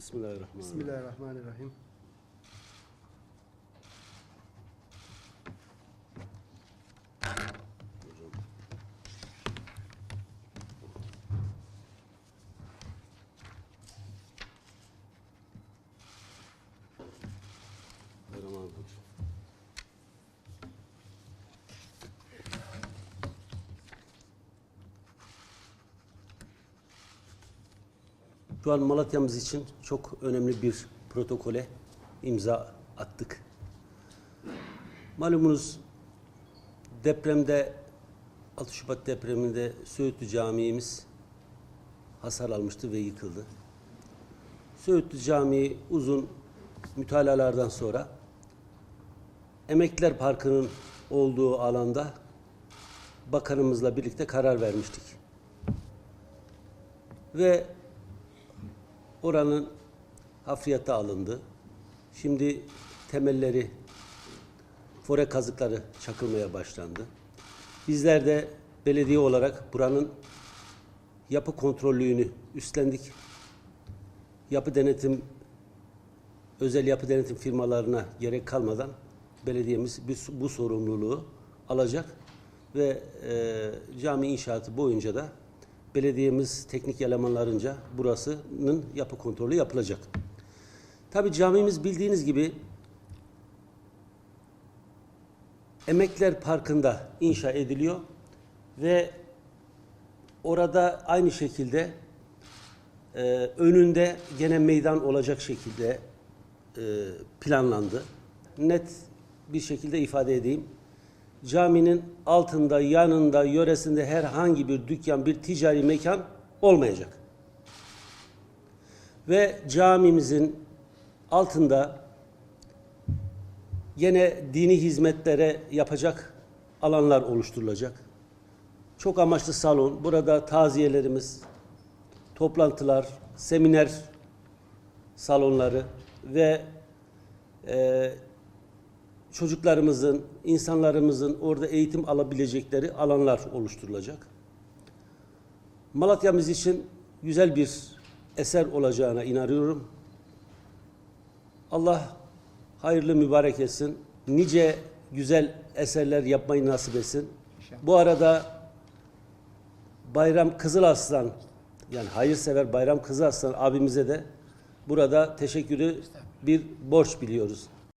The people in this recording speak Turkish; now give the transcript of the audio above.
بسم الله الرحمن الرحيم بسم الله الرحمن الرحيم Ramazan. Şu an Malatya'mız için çok önemli bir protokole imza attık. Malumunuz depremde 6 Şubat depreminde Söğütlü Camii'miz hasar almıştı ve yıkıldı. Söğütlü Camii uzun mütalalardan sonra Emekliler Parkı'nın olduğu alanda bakanımızla birlikte karar vermiştik. Ve oranın hafriyata alındı. Şimdi temelleri, fore kazıkları çakılmaya başlandı. Bizler de belediye olarak buranın yapı kontrollüğünü üstlendik. Yapı denetim özel yapı denetim firmalarına gerek kalmadan belediyemiz bu, sorumluluğu alacak ve e, cami inşaatı boyunca da belediyemiz teknik elemanlarınca burasının yapı kontrolü yapılacak. Tabi camimiz bildiğiniz gibi Emekler Parkı'nda inşa ediliyor ve orada aynı şekilde e, önünde gene meydan olacak şekilde e, planlandı. Net bir şekilde ifade edeyim. Caminin altında, yanında, yöresinde herhangi bir dükkan, bir ticari mekan olmayacak. Ve camimizin altında yine dini hizmetlere yapacak alanlar oluşturulacak. Çok amaçlı salon, burada taziyelerimiz, toplantılar, seminer salonları ve e, çocuklarımızın, insanlarımızın orada eğitim alabilecekleri alanlar oluşturulacak. Malatya'mız için güzel bir eser olacağına inanıyorum. Allah hayırlı mübarek etsin. Nice güzel eserler yapmayı nasip etsin. Bu arada Bayram Kızılaslan yani hayırsever Bayram Kızılaslan abimize de burada teşekkürü bir borç biliyoruz.